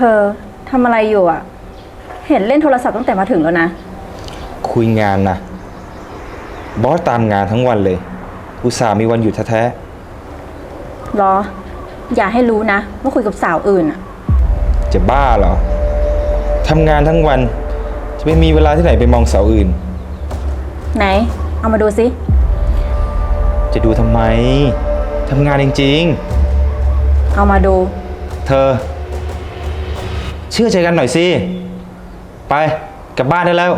ธอทำอะไรอยู่อะเห็นเล่นโทรศัพท์ตั้งแต่มาถึงแล้วนะ คุยงานนะบอสตามงานทั้งวันเลย อุตส่าห์มีวันหยุดแท้รอ อย่าให้รู้นะ ว่าคุยกับสาวอื่นอะๆจะบ้าเหรอทำงานทั้งวัน จะไม่มีเวลาที่ไหนไปมองเสาอื่น ไหน เอามาดูสิจะดูทำไมทำงานจริงเอามาดู ๆ เธอ เชื่อใจกันหน่อยสิ ไปกลับบ้านได้แล้ว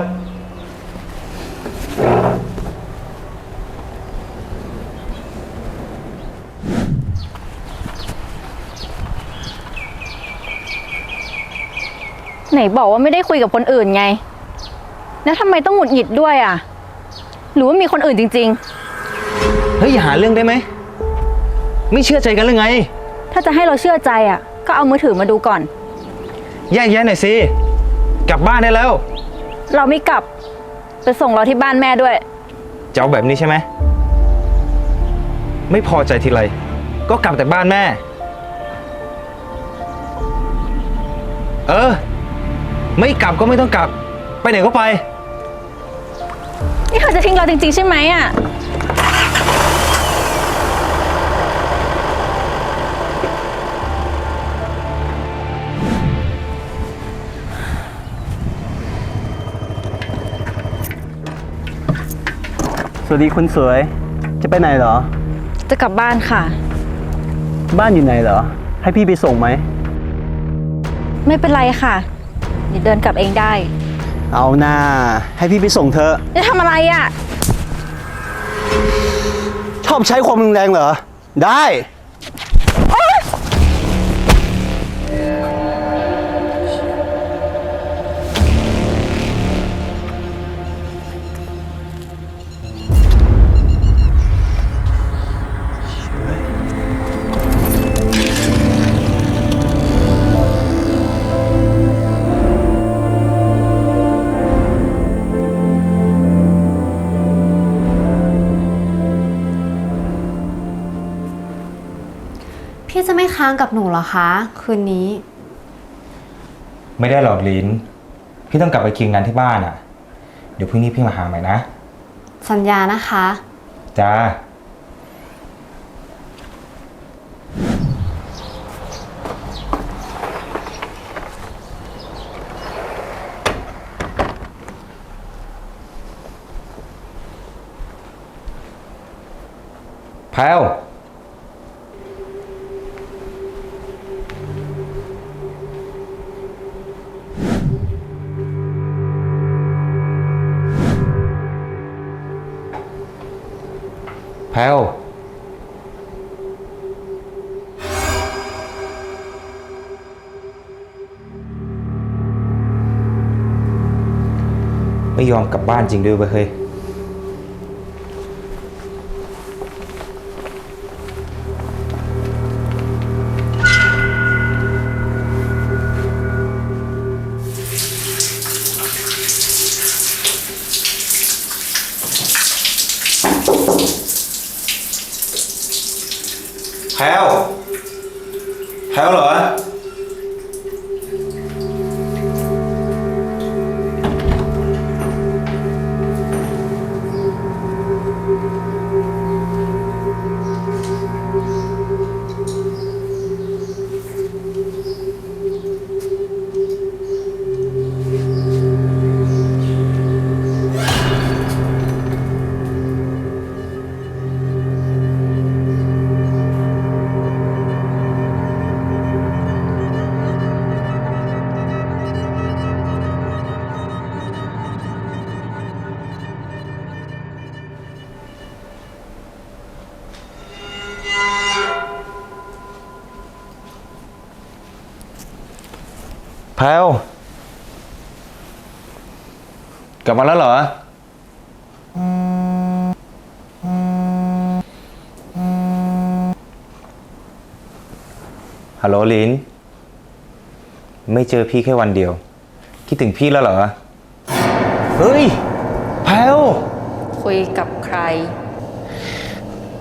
ไหนบอกว่าไม่ได้คุยกับคนอื่นไง แล้วทำไมต้องหงุดหงิดด้วยอะ หรือว่ามีคนอื่นจริง เฮ้ยอย่าหาเรื่องได้ไหม ไม่เชื่อใจกันหรือไง ๆ ถ้าจะให้เราเชื่อใจอะ ก็เอามือถือมาดูก่อน แยกแยะหน่อยสิ กลับบ้านได้แล้ว เราไม่กลับ ไปส่งเราที่บ้านแม่ด้วย จะเอาแบบนี้ใช่ไหม ไม่พอใจทีไร ก็กลับแต่บ้านแม่ เออ ไม่กลับก็ไม่ต้องกลับ ไปไหนก็ไป นี่เธอจะทิ้งเราจริงๆใช่ไหมอะ วัสดีคุณสวย จะไปไหนเหรอ จะกลับบ้านค่ะ บ้านอยู่ไหนเหรอ ให้พี่ไปส่งไหม ไม่เป็นไรค่ะเดี๋ยวเดินกลับเองได้ เอาหน้า ให้พี่ไปส่งเธอะจะทำอะไรอะ ชอบใช้ความรุนแรงเหรอ ได้ ค้างกับหนูเหรอคะ คืนนี้ ไม่ได้หรอกลินพี่ต้องกลับไปคิวงานที่บ้านอะ เดี๋ยวพรุ่งนี้พี่มาหาใหม่นะ สัญญานะคะ จ้า แพลว แพลวไม่ยอมกลับบ้านจริงด้วยเว้ยเฮ้ย แพลวแพ พลวกลับมาแล้วเหรอ ฮัลโหลลิน ไม่เจอพี่แค่วันเดียว คิดถึงพี่แล้วเหรอ เฮ้ยแพลวคุยกับใคร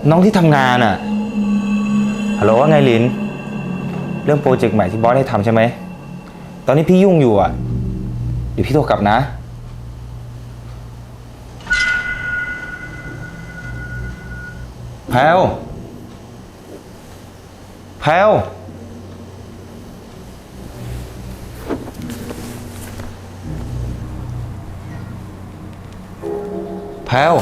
น้องที่ทำงานอะฮัลโหลว่าไงลิน เรื่องโปรเจกต์ใหม่ที่บอสให้ทำใช่ไหม อนนี้พี่ยุ่งอยู่อะ เดี๋ยวพี่โทรกลับนะ แพลวแพลวแพลว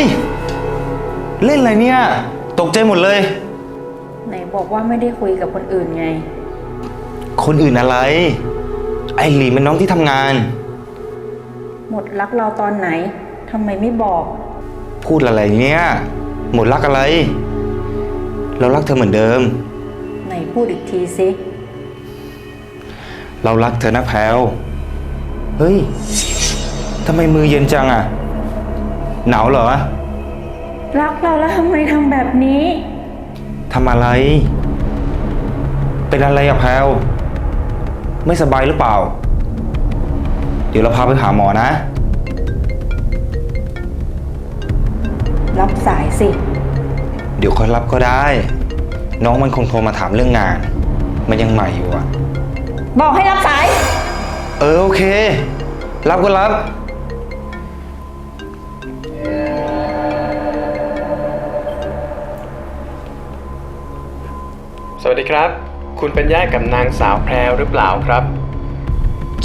ย เล่นอะไรเนี่ย ตกใจหมดเลย ไหนบอกว่าไม่ได้คุยกับคนอื่นไง คนอื่นอะไร ไอหลีมันน้องที่ทำงาน หมดรักเราตอนไหนทำไมไม่บอก พูดอะไรเนี่ย หมดรักอะไร เรารักเธอเหมือนเดิม ไหนพูดอีกทีสิเรารักเธอนะแพลวเฮ้ยทำไมมือเย็นจังอะ หนาวเหรอรักเราแล้วทำไมทำแบบนี้ทำอะไร เป็นอะไรอะแพลวไม่สบายหรือเปล่า เดี๋ยวเราพาไปหาหมอนะ รับสายสิ เดี๋ยวค่อยรับก็ได้ น้องมันคงโทรมาถามเรื่องงาน มันยังใหม่อยู่อะบอกให้รับสาย เออโอเค รับก็รับ สวัสดีครับ คุณเป็นญาติกับนางสาวแพรวหรือเปล่าครับ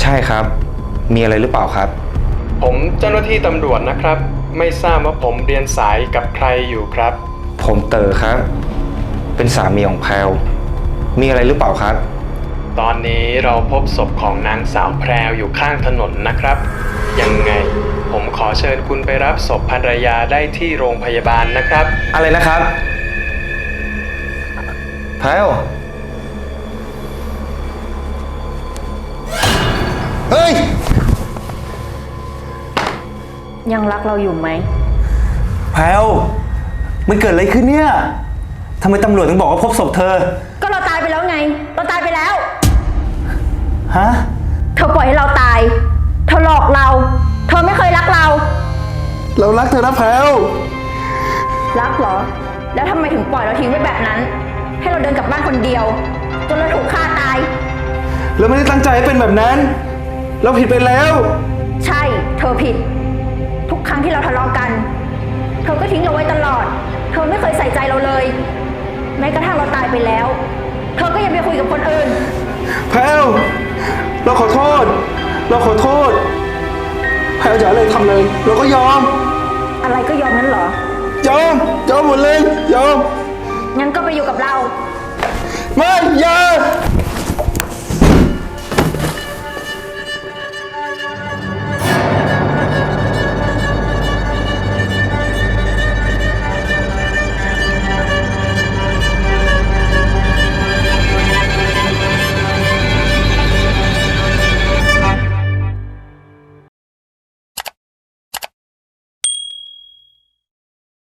ใช่ครับ มีอะไรหรือเปล่าครับ ผมเจ้าหน้าที่ตำรวจนะครับ ไม่ทราบว่าผมเรียนสายกับใครอยู่ครับ ผมเต๋อครับ เป็นสามีของแพลวมีอะไรหรือเปล่าครับ ตอนนี้เราพบศพของนางสาวแพรวอยู่ข้างถนนนะครับ ยังไงผมขอเชิญคุณไปรับศพภรรยาได้ที่โรงพยาบาลนะครับ อะไรนะครับ แพลวเฮ้ย ยังรักเราอยู่ไหม แพลวมันเกิดอะไรขึ้นเนี่ยทำไมตำรวจถึงบอกว่าพบศพเธอ ก็เราตายไปแล้วไง เราตายไปแล้ว ฮะ เธอปล่อยให้เราตาย เธอหลอกเรา เธอไม่เคยรักเรา เรารักเธอนะแพลวรักเหรอ แล้วทำไมถึงปล่อยเราทิ้งไว้แบบนั้น ให้เราเดินกลับบ้านคนเดียวจนเราถูกฆ่าตาย เราไม่ได้ตั้งใจให้เป็นแบบนั้น เราผิดไปแล้ว ใช่ เธอผิด ทุกครั้งที่เราทะเลาะกัน เธอก็ทิ้งเราไว้ตลอด เธอไม่เคยใส่ใจเราเลย แม้กระทั่งเราตายไปแล้ว เธอก็ยังไปคุยกับคนอื่น แพลวเราขอโทษ เราขอโทษ แพลวจะอะไรทำเลย เราก็ยอม อะไรก็ยอมนั้นเหรอ ยอม ยอมหมดเลย ยอม งั้นก็ไปอยู่กับเรา ไม่อย่า